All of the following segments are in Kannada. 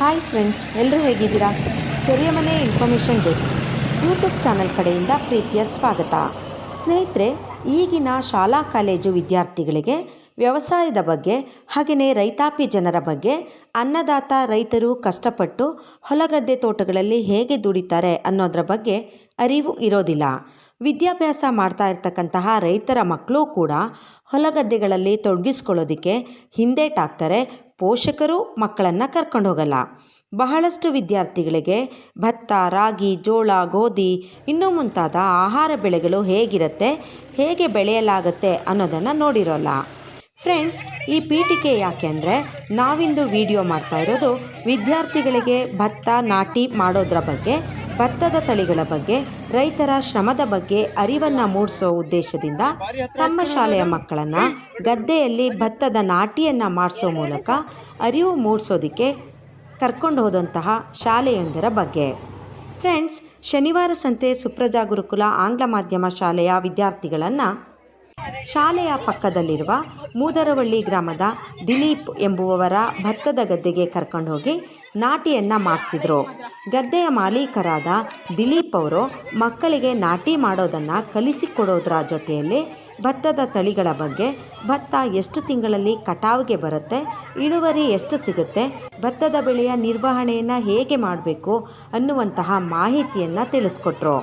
ಹಾಯ್ ಫ್ರೆಂಡ್ಸ್ ಎಲ್ಲರೂ ಹೇಗಿದ್ದೀರಾ? ಚೆರಿಯ ಮನೆ ಇನ್ಫಾರ್ಮೇಷನ್ ಡೆಸ್ಕ್ ಯೂಟ್ಯೂಬ್ ಚಾನಲ್ ಕಡೆಯಿಂದ ಪ್ರೀತಿಯ ಸ್ವಾಗತ. ಸ್ನೇಹಿತರೆ, ಈಗಿನ ಶಾಲಾ ಕಾಲೇಜು ವಿದ್ಯಾರ್ಥಿಗಳಿಗೆ, ವ್ಯವಸಾಯದ ಬಗ್ಗೆ ಹಾಗೆಯೇ ರೈತಾಪಿ ಜನರ ಬಗ್ಗೆ, ಅನ್ನದಾತ ರೈತರು ಕಷ್ಟಪಟ್ಟು ಹೊಲಗದ್ದೆ ತೋಟಗಳಲ್ಲಿ ಹೇಗೆ ದುಡಿತಾರೆ ಅನ್ನೋದರ ಬಗ್ಗೆ ಅರಿವು ಇರೋದಿಲ್ಲ. ವಿದ್ಯಾಭ್ಯಾಸ ಮಾಡ್ತಾ ಇರ್ತಕ್ಕಂತಹ ರೈತರ ಮಕ್ಕಳು ಕೂಡ ಹೊಲಗದ್ದೆಗಳಲ್ಲಿ ತೊಡಗಿಸ್ಕೊಳ್ಳೋದಕ್ಕೆ ಹಿಂದೇಟಾಗ್ತಾರೆ ಪೋಷಕರು ಮಕ್ಕಳನ್ನು ಕರ್ಕೊಂಡು ಹೋಗಲ್ಲ ಬಹಳಷ್ಟು ವಿದ್ಯಾರ್ಥಿಗಳಿಗೆ ಭತ್ತ, ರಾಗಿ, ಜೋಳ, ಗೋಧಿ ಇನ್ನೂ ಮುಂತಾದ ಆಹಾರ ಬೆಳೆಗಳು ಹೇಗಿರುತ್ತೆ, ಹೇಗೆ ಬೆಳೆಯಲಾಗುತ್ತೆ ಅನ್ನೋದನ್ನು ನೋಡಿರೋಲ್ಲ. ಫ್ರೆಂಡ್ಸ್, ಈ ಪೀಠಿಕೆ ಯಾಕೆ ಅಂದರೆ ನಾವಿಂದು ವಿಡಿಯೋ ಮಾಡ್ತಾ ಇರೋದು ವಿದ್ಯಾರ್ಥಿಗಳಿಗೆ ಭತ್ತ ನಾಟಿ ಮಾಡೋದ್ರ ಬಗ್ಗೆ ಭತ್ತದ ತಳಿಗಳ ಬಗ್ಗೆ, ರೈತರ ಶ್ರಮದ ಬಗ್ಗೆ ಅರಿವನ್ನು ಮೂಡಿಸುವ ಉದ್ದೇಶದಿಂದ ತಮ್ಮ ಶಾಲೆಯ ಮಕ್ಕಳನ್ನು ಗದ್ದೆಯಲ್ಲಿ ಭತ್ತದ ನಾಟಿಯನ್ನು ಮಾಡಿಸೋ ಮೂಲಕ ಅರಿವು ಮೂಡಿಸೋದಕ್ಕೆ ಕರ್ಕೊಂಡು ಹೋದಂತಹ ಶಾಲೆಯೊಂದರ ಬಗ್ಗೆ. ಫ್ರೆಂಡ್ಸ್, ಶನಿವಾರ ಸಂತೆ ಸುಪ್ರಜಾ ಗುರುಕುಲ ಆಂಗ್ಲ ಮಾಧ್ಯಮ ಶಾಲೆಯ ವಿದ್ಯಾರ್ಥಿಗಳನ್ನು ಶಾಲೆಯ ಪಕ್ಕದಲ್ಲಿರುವ ಮೂದರವಳ್ಳಿ ಗ್ರಾಮದ ದಿಲೀಪ್ ಎಂಬುವವರ ಭತ್ತದ ಗದ್ದೆಗೆ ಕರ್ಕೊಂಡು ಹೋಗಿ ನಾಟಿಯನ್ನು ಮಾಡಿಸಿದ್ರು. ಗದ್ದೆಯ ಮಾಲೀಕರಾದ ದಿಲೀಪ್ ಅವರು ಮಕ್ಕಳಿಗೆ ನಾಟಿ ಮಾಡೋದನ್ನು ಕಲಿಸಿಕೊಡೋದ್ರ ಜೊತೆಯಲ್ಲಿ ಭತ್ತದ ತಳಿಗಳ ಬಗ್ಗೆ ಭತ್ತ ಎಷ್ಟು ತಿಂಗಳಲ್ಲಿ ಕಟಾವಿಗೆ ಬರುತ್ತೆ, ಇಳುವರಿ ಎಷ್ಟು ಸಿಗುತ್ತೆ, ಭತ್ತದ ಬೆಳೆಯ ನಿರ್ವಹಣೆಯನ್ನು ಹೇಗೆ ಮಾಡಬೇಕು ಅನ್ನುವಂತಹ ಮಾಹಿತಿಯನ್ನು ತಿಳಿಸ್ಕೊಟ್ರು.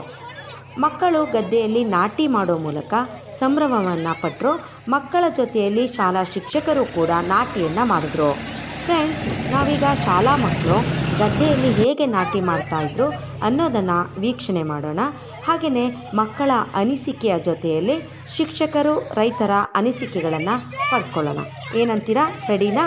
ಮಕ್ಕಳು ಗದ್ದೆಯಲ್ಲಿ ನಾಟಿ ಮಾಡೋ ಮೂಲಕ ಸಂಭ್ರಮವನ್ನು ಪಟ್ಟರು ಮಕ್ಕಳ ಜೊತೆಯಲ್ಲಿ ಶಾಲಾ ಶಿಕ್ಷಕರು ಕೂಡ ನಾಟಿಯನ್ನು ಮಾಡಿದ್ರು. ಫ್ರೆಂಡ್ಸ್, ನಾವೀಗ ಶಾಲಾ ಮಕ್ಕಳು ಗದ್ದೆಯಲ್ಲಿ ಹೇಗೆ ನಾಟಿ ಮಾಡ್ತಾ ಇದ್ರು ಅನ್ನೋದನ್ನು ವೀಕ್ಷಣೆ ಮಾಡೋಣ. ಹಾಗೆಯೇ ಮಕ್ಕಳ ಅನಿಸಿಕೆಯ ಜೊತೆಯಲ್ಲಿ ಶಿಕ್ಷಕರು, ರೈತರ ಅನಿಸಿಕೆಗಳನ್ನು ಪಡ್ಕೊಳ್ಳೋಣ. ಏನಂತೀರಾ? ರೆಡಿನಾ?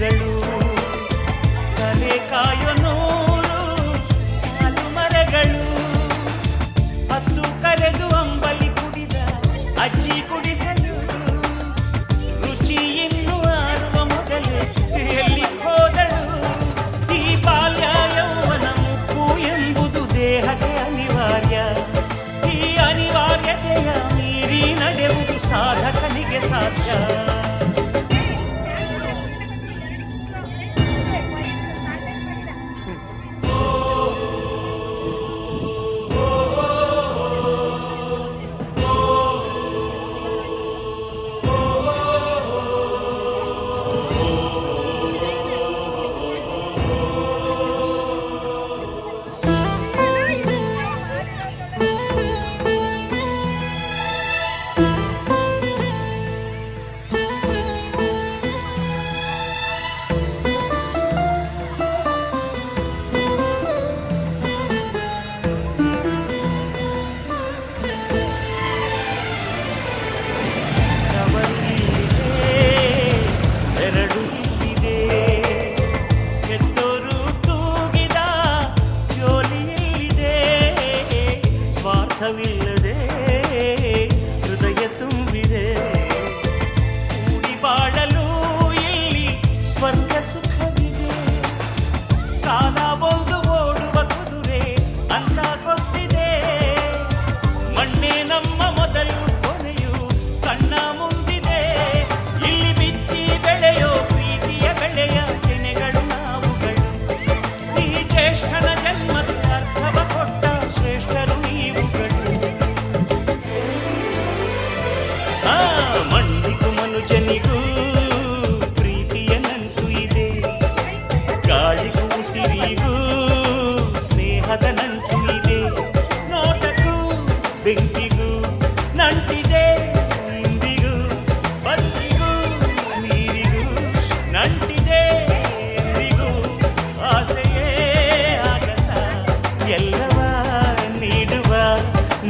ಗೋವು ಕರುಗಳು ತಲೆ ಕಾಯೋ ನೂರು ಸಾಲು ಮರಗಳು ಹತ್ತು ಕರೆದು ಅಂಬಲಿ ಕುಡಿದ ಅಜ್ಜಿ ಕುಡಿಸಲು ರುಚಿ ಇನ್ನು ಆರುವ ಮೊದಲು ಎಲ್ಲಿ ಹೋದಳು ಈ ಬಾಲ್ಯ ಯೌವನ ಮುಪ್ಪು ಎಂಬುದು ದೇಹಕ್ಕೆ ಅನಿವಾರ್ಯ ಈ ಅನಿವಾರ್ಯತೆಯ ಮೀರಿ ನಡೆಯುವುದು ಸಾಧಕನಿಗೆ ಸಾಧ್ಯ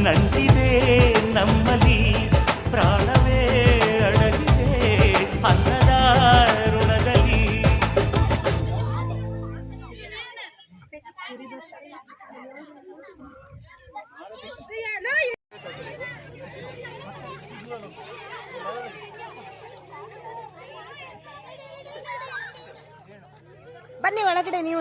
ನಂಟಿದೆ ನಮ್ಮಲ್ಲಿ ಪ್ರಾಣವೇ ಅಡಗಿದೆ ಅನ್ನದ ಋಣದಲ್ಲಿ. ಬನ್ನಿ ಒಳಗಡೆ ನೀವು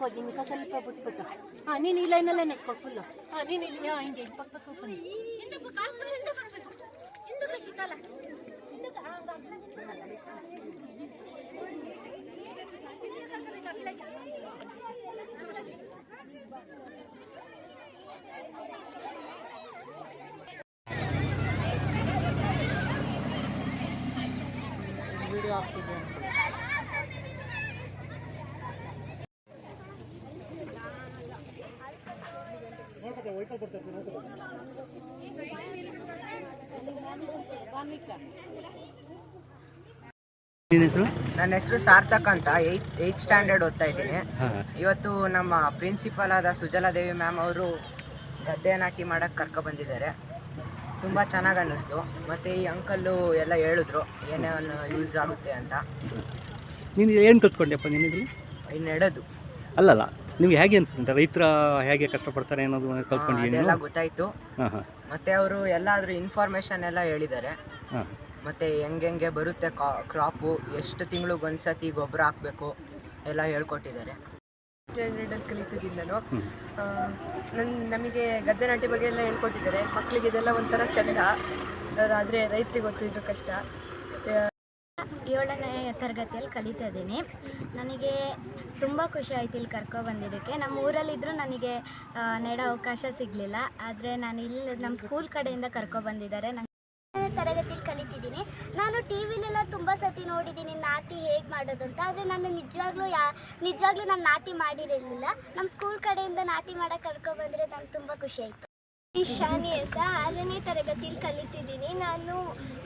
ನಾನೇ ನಡ್ಕೋದೀನಿ ಸ್ವಲ್ಪ ಸ್ವಲ್ಪ ಬಿಟ್ಬಿಟ್ಟು. ಹಾ ನೀನ್ ಈ ಲೈನ್ ಅಲ್ಲೇ ನಡ್ಕೋ ಫುಲ್ ಹಾ ನೀನ್ ಇಲ್ಲಿ ಹಾ, ಹಿಂಗೆ ಹಿಂಗೆ ಪಕ್ಕ ಪಕ್ಕ ಬನ್ನಿ. ಹಿಂದಕ್ಕೆ ಕಾಲ್ ಸರಿ ಹಿಂದಕ್ಕೆ ಬರ್ಬೇಕು. ಹಿಂದಕ್ಕೆ ಈ ಕಾಲ. ಹಿಂದಕ್ಕೆ, ಹಾ, ಹಂಗ, ಹಂಗ. ವಿಡಿಯೋ ಆಗ್ತಿದೆ ಹೆಸರು? ನನ್ನ ಹೆಸರು ಸಾರ್ಥಕ್ ಅಂತ ಏಯ್ತ್ ಏಯ್ತ್ ಸ್ಟ್ಯಾಂಡರ್ಡ್ ಓದ್ತಾ ಇದ್ದೀನಿ. ಇವತ್ತು ನಮ್ಮ ಪ್ರಿನ್ಸಿಪಲ್ ಆದ ಸುಜಲಾದೇವಿ ಮ್ಯಾಮ್ ಅವರು ಗದ್ದೆ ನಾಟಿ ಮಾಡಕ್ಕೆ ಕರ್ಕೊ ಬಂದಿದ್ದಾರೆ. ತುಂಬ ಚೆನ್ನಾಗಿ ಅನ್ನಿಸ್ತು. ಮತ್ತು ಈ ಅಂಕಲ್ಲು ಎಲ್ಲ ಹೇಳಿದ್ರು ಏನೇನು ಯೂಸ್ ಆಗುತ್ತೆ ಅಂತ. ನೀನು ಏನು ಕಲ್ತ್ಕೊಂಡ್ಯಪ್ಪ ನೀನಿದ್ರು ಇನ್ನು ಎಡೋದು. ಅಲ್ಲಲ್ಲ. ನಿಮ್ಗೆ ಹೇಗೆ ಅನ್ಸುತ್ತೆ ರೈತರ ಹೇಗೆ ಕಷ್ಟಪಡ್ತಾರೆ ಅನ್ನೋದು ಕಲ್ತ್ಕೊಂಡಿದ್ದೀನಿ ಎಲ್ಲ ಗೊತ್ತಾಯ್ತು. ಹಾಂ ಹಾಂ. ಮತ್ತು ಅವರು ಎಲ್ಲಾದರೂ ಇನ್ಫಾರ್ಮೇಶನ್ ಎಲ್ಲ ಹೇಳಿದ್ದಾರೆ. ಮತ್ತೆ ಮತ್ತು ಹೆಂಗೆ ಬರುತ್ತೆ ಕ್ರಾಪು ಎಷ್ಟು ತಿಂಗಳು ಒಂದ್ಸತಿ ಗೊಬ್ಬರ ಹಾಕಬೇಕು ಎಲ್ಲ ಹೇಳ್ಕೊಟ್ಟಿದ್ದಾರೆ. ಸ್ಟ್ಯಾಂಡರ್ಡಲ್ಲಿ ಕಲಿತಿದ್ದೀನಿ ನಾನು. ನನ್ನ ನಮಗೆ ಗದ್ದೆ ನಾಟಿ ಬಗ್ಗೆ ಎಲ್ಲ ಹೇಳ್ಕೊಟ್ಟಿದ್ದಾರೆ. ಮಕ್ಕಳಿಗೆ ಇದೆಲ್ಲ ಒಂಥರ ಚಂದ. ಆದರೆ ರೈತರಿಗೆ ಗೊತ್ತಿದ್ರು ಕಷ್ಟ. ಏಳನೇ ತರಗತಿಯಲ್ಲಿ ಕಲಿತಾ ಇದ್ದೀನಿ. ನನಗೆ ತುಂಬ ಖುಷಿ ಆಯ್ತು ಇಲ್ಲಿ ಕರ್ಕೊ ಬಂದಿದ್ದಕ್ಕೆ. ನಮ್ಮ ಊರಲ್ಲಿದ್ದರೂ ನನಗೆ ನೆಡೋ ಅವಕಾಶ ಸಿಗಲಿಲ್ಲ. ಆದರೆ ನಾನು ಇಲ್ಲಿ ನಮ್ಮ ಸ್ಕೂಲ್ ಕಡೆಯಿಂದ ಕರ್ಕೊ ಬಂದಿದ್ದಾರೆ. ನಂಗೆ ತರಗತಿಯಲ್ಲಿ ಕಲಿತಿದ್ದೀನಿ. ನಾನು ಟಿ ವಿಲೆಲ್ಲ ತುಂಬ ಸತಿ ನೋಡಿದ್ದೀನಿ, ನಾಟಿ ಹೇಗೆ ಮಾಡೋದು ಅಂತ. ಆದರೆ ನಾನು ನಿಜವಾಗ್ಲೂ ಯಾ, ನಿಜವಾಗ್ಲೂ ನಾನು ನಾಟಿ ಮಾಡಿರಲಿಲ್ಲ. ನಮ್ಮ ಸ್ಕೂಲ್ ಕಡೆಯಿಂದ ನಾಟಿ ಮಾಡೋಕ್ಕೆ ಕರ್ಕೊ ಬಂದರೆ ನಂಗೆ ತುಂಬ ಖುಷಿ ಆಯಿತು. ಇಶಾನಿ ಅಂತ ಆರನೇ ತರಗತಿಯಲ್ಲಿ ಕಲಿತಿದ್ದೀನಿ. ನಾನು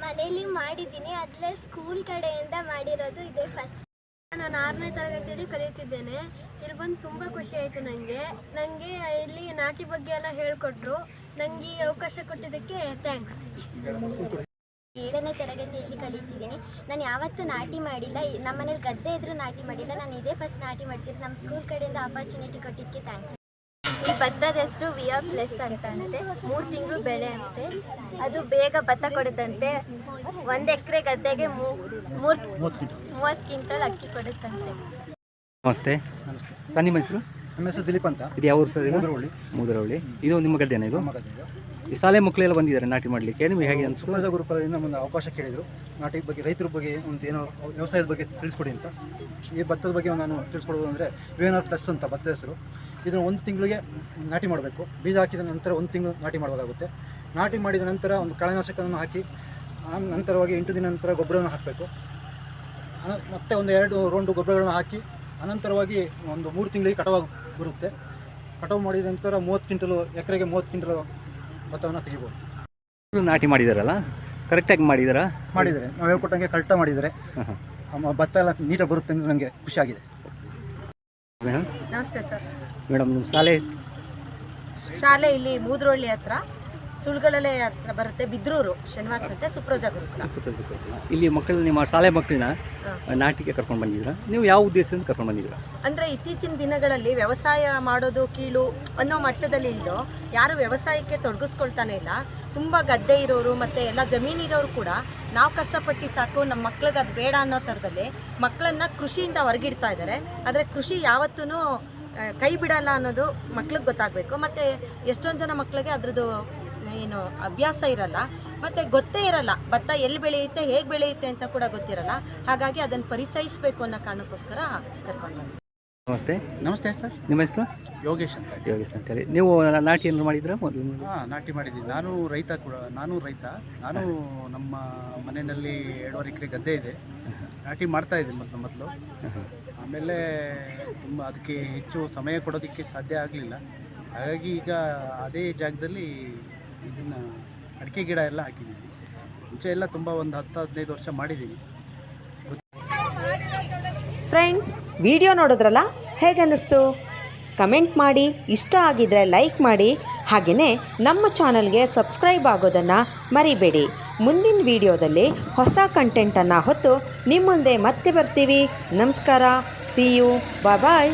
ಮನೆಯಲ್ಲಿ ಮಾಡಿದ್ದೀನಿ. ಆದರೆ ಸ್ಕೂಲ್ ಕಡೆಯಿಂದ ಮಾಡಿರೋದು ಇದೇ ಫಸ್ಟ್ ನಾನು ಆರನೇ ತರಗತಿಯಲ್ಲಿ ಕಲಿತಿದ್ದೇನೆ. ಇಲ್ಲಿ ಬಂದು ತುಂಬ ಖುಷಿ ಆಯಿತು ನನಗೆ ನನಗೆ ಇಲ್ಲಿ ನಾಟಿ ಬಗ್ಗೆ ಎಲ್ಲ ಹೇಳಿಕೊಟ್ರು. ನನಗೆ ಈ ಅವಕಾಶ ಕೊಟ್ಟಿದ್ದಕ್ಕೆ ಥ್ಯಾಂಕ್ಸ್ ಏಳನೇ ತರಗತಿಯಲ್ಲಿ ಕಲಿತಿದ್ದೀನಿ. ನಾನು ಯಾವತ್ತೂ ನಾಟಿ ಮಾಡಿಲ್ಲ. ನಮ್ಮ ಮನೇಲಿ ಗದ್ದೆ ಇದ್ದರೂ ನಾಟಿ ಮಾಡಿಲ್ಲ. ನಾನು ಇದೇ ಫಸ್ಟ್ ನಾಟಿ ಮಾಡ್ತೀನಿ ನಮ್ಮ ಸ್ಕೂಲ್ ಕಡೆಯಿಂದ ಆಪರ್ಚುನಿಟಿ ಕೊಟ್ಟಿದ್ದಕ್ಕೆ ಥ್ಯಾಂಕ್ಸ್ ಈ ಭತ್ತದ ಹೆಸರು ವಿ ಆರ್ ಪ್ಲಸ್ ಅಂತಂತೆ. ಮೂರು ತಿಂಗಳು ಬೆಳೆ ಅಂತೆ ಅದು ಬೇಗ ಭತ್ತ ಕೊಡುತ್ತಂತೆ. ಒಂದು ಎಕರೆ ಗದ್ದೆಗೆ ಮೂರು ಮೂವತ್ತು ಕ್ವಿಂಟಲ್. ಅಕ್ಕಿ ಕೊಡುತ್ತಂತೆ. ನಮಸ್ತೆ. ಸರ್ ನಿಮ್ಮ ಹೆಸರು? ನಮ್ಮ ಹೆಸರು ದಿಲೀಪ್ ಅಂತ. ಇದು ಯಾವ ಊರು ಸರ್ ಇದು? ಮುದ್ರವಳ್ಳಿ ಮುದರಹಳ್ಳಿ. ಇದು ನಿಮ್ಮ ಗದ್ದೆನ ಇದು. ಈ ಶಾಲೆ ಮಕ್ಕಳೆಲ್ಲ ಬಂದಿದ್ದಾರೆ ನಾಟಿ ಮಾಡಲಿಕ್ಕೆ. ನಿಮಗೆ ಹೇಗೆ ಅನಿಸ್ತು? ಸಮಾಜ ಗುರುಕುಲದಿಂದ ಒಂದು ಅವಕಾಶ ಕೇಳಿದರು. ನಾಟಿ ಬಗ್ಗೆ ರೈತರ ಬಗ್ಗೆ ಒಂದು ಏನೋ ವ್ಯವಸಾಯದ ಬಗ್ಗೆ ತಿಳಿಸ್ಕೊಡಿ ಅಂತ. ಈ ಭತ್ತದ ಬಗ್ಗೆ ನಾನು ತಿಳಿಸ್ಕೊಡೋದು ಅಂದರೆ ವಿ ಎನ್ ಆರ್ ಪ್ಲಸ್ ಅಂತ ಭತ್ತದ ಹೆಸರು. ಇದನ್ನು ಒಂದು ತಿಂಗಳಿಗೆ ನಾಟಿ ಮಾಡಬೇಕು. ಬೀಜ ಹಾಕಿದ ನಂತರ ಒಂದು ತಿಂಗಳು ನಾಟಿ ಮಾಡಬೇಕಾಗುತ್ತೆ. ನಾಟಿ ಮಾಡಿದ ನಂತರ ಒಂದು ಕಳೆನಾಶಕವನ್ನು ಹಾಕಿ ಆ ನಂತರವಾಗಿ ಎಂಟು ದಿನ ನಂತರ ಗೊಬ್ಬರವನ್ನು ಹಾಕಬೇಕು. ಮತ್ತೆ ಒಂದು ಎರಡು ರೌಂಡು ಗೊಬ್ಬರಗಳನ್ನು ಹಾಕಿ ಅನಂತರವಾಗಿ ಒಂದು ಮೂರು ತಿಂಗಳಿಗೆ ಕಟಾವು ಬರುತ್ತೆ. ಕಟಾವು ಮಾಡಿದ ನಂತರ ಮೂವತ್ತು ಕ್ವಿಂಟಲು ಎಕರೆಗೆ ಮೂವತ್ತು ಕ್ವಿಂಟಲು ಭತ್ತವನ್ನು ತೆಗಿಬೋದು. ನಾಟಿ ಮಾಡಿದಾರಲ್ಲ? ಕರೆಕ್ಟಾಗಿ ಮಾಡಿದಾರಾ? ಮಾಡಿದ್ದಾರೆ. ನಾವು ಹೇಳ್ಕೊಟ್ಟಂಗೆ ಕರೆಕ್ಟಾಗಿ ಮಾಡಿದ್ದಾರೆ. ಭತ್ತ ಎಲ್ಲ ನೀಟಾಗಿ ಬರುತ್ತೆ ಅಂತ ನನಗೆ ಖುಷಿಯಾಗಿದೆ ಮೇಡಮ್? ನಮಸ್ತೆ ಸರ್. ಮೇಡಮ್ ನಿಮ್ಮ ಶಾಲೆ ಶಾಲೆ ಇಲ್ಲಿ ಮೂದ್ರೋಳ್ಳಿ ಹತ್ರ. ಸುಳ್ಗಳಲೆ ಹತ್ರ ಬರುತ್ತೆ ಬಿದ್ರೂರು ಶನಿವಾರ ಸಂತೆ ಸುಪ್ರಜಾ ಗುರುಕುಲ ಇಲ್ಲಿ ಮಕ್ಕಳ ನಿಮ್ಮ ಶಾಲೆ ಮಕ್ಕಳನ್ನ ನಾಟಿಕೆ ಕರ್ಕೊಂಡು ಬಂದಿದ್ದೀರಾ? ನೀವು ಯಾವ ಉದ್ದೇಶದಿಂದ ಕರ್ಕೊಂಡು ಬಂದಿದ್ದೀರಾ? ಅಂದರೆ ಇತ್ತೀಚಿನ ದಿನಗಳಲ್ಲಿ ವ್ಯವಸಾಯ ಮಾಡೋದು ಕೀಳು ಅನ್ನೋ ಮಟ್ಟದಲ್ಲಿ ಇಲ್ಲೋ ಯಾರು ವ್ಯವಸಾಯಕ್ಕೆ ತೊಡಗಿಸ್ಕೊಳ್ತಾನೆ ಇಲ್ಲ. ತುಂಬ ಗದ್ದೆ ಇರೋರು ಮತ್ತು ಎಲ್ಲ ಜಮೀನಿರೋರು ಕೂಡ ನಾವು ಕಷ್ಟಪಟ್ಟು ಸಾಕು ನಮ್ಮ ಮಕ್ಳಿಗೆ ಅದು ಬೇಡ ಅನ್ನೋ ಥರದಲ್ಲಿ ಮಕ್ಕಳನ್ನ ಕೃಷಿಯಿಂದ ಹೊರಗಿಡ್ತಾ ಇದ್ದಾರೆ ಆದರೆ ಕೃಷಿ ಯಾವತ್ತೂ ಕೈ ಬಿಡಲ್ಲ ಅನ್ನೋದು ಮಕ್ಳಿಗೆ ಗೊತ್ತಾಗಬೇಕು. ಮತ್ತು ಎಷ್ಟೊಂದು ಜನ ಮಕ್ಕಳಿಗೆ ಅದ್ರದ್ದು ಏನು ಅಭ್ಯಾಸ ಇರಲ್ಲ ಮತ್ತು ಗೊತ್ತೇ ಇರಲ್ಲ ಭತ್ತ ಎಲ್ಲಿ ಬೆಳೆಯುತ್ತೆ ಹೇಗೆ ಬೆಳೆಯುತ್ತೆ ಅಂತ ಕೂಡ ಗೊತ್ತಿರಲ್ಲ. ಹಾಗಾಗಿ ಅದನ್ನು ಪರಿಚಯಿಸಬೇಕು ಅನ್ನೋ ಕಾರಣಕ್ಕೋಸ್ಕರ ಕರ್ಕೊಂಡು ಬಂದೆ. ನಮಸ್ತೆ. ನಮಸ್ತೆ ಸರ್. ನಿಮ್ಮ ಹೆಸರು? ಯೋಗೇಶ್ ಅಂತ ಯೋಗೇಶ್ ಅಂತೇಳಿ ನೀವು ನಾಟಿ ಏನು ಮಾಡಿದ್ರಾ ಮೊದಲು? ಹಾಂ ನಾಟಿ ಮಾಡಿದ್ದೀನಿ ನಾನು ರೈತ ಕೂಡ ನಾನು ರೈತ. ನಾನು ನಮ್ಮ ಮನೆಯಲ್ಲಿ ಎರಡೂವರೆ ಎಕರೆ ಗದ್ದೆ ಇದೆ. ನಾಟಿ ಮಾಡ್ತಾ ಇದ್ದೀನಿ ಮೊದಲು ಮೊದಲು. ಆಮೇಲೆ ತುಂಬ ಅದಕ್ಕೆ ಹೆಚ್ಚು ಸಮಯ ಕೊಡೋದಕ್ಕೆ ಸಾಧ್ಯ ಆಗಲಿಲ್ಲ. ಹಾಗಾಗಿ ಈಗ ಅದೇ ಜಾಗದಲ್ಲಿ ಇದನ್ನು ಅಡಿಕೆ ಗಿಡ ಎಲ್ಲ ಹಾಕಿದ್ದೀನಿ ಮುಂಚೆ ಎಲ್ಲ ತುಂಬ ಒಂದು ಹತ್ತು, ಹದಿನೈದು ವರ್ಷ ಮಾಡಿದ್ದೀನಿ ಫ್ರೆಂಡ್ಸ್ ವಿಡಿಯೋ ನೋಡಿದ್ರಲ್ಲ? ಹೇಗನ್ನಿಸ್ತು ಕಮೆಂಟ್ ಮಾಡಿ, ಇಷ್ಟ ಆಗಿದ್ರೆ ಲೈಕ್ ಮಾಡಿ ಹಾಗೆಯೇ ನಮ್ಮ ಚಾನಲ್ಗೆ ಸಬ್ಸ್ಕ್ರೈಬ್ ಆಗೋದನ್ನು ಮರಿಬೇಡಿ. ಮುಂದಿನ ವಿಡಿಯೋದಲ್ಲಿ ಹೊಸ ಕಂಟೆಂಟನ್ನು ಹೊತ್ತು ನಿಮ್ಮ ಮುಂದೆ ಮತ್ತೆ ಬರ್ತೀವಿ. ನಮಸ್ಕಾರ ಸಿ ಯು ಬಾಯ್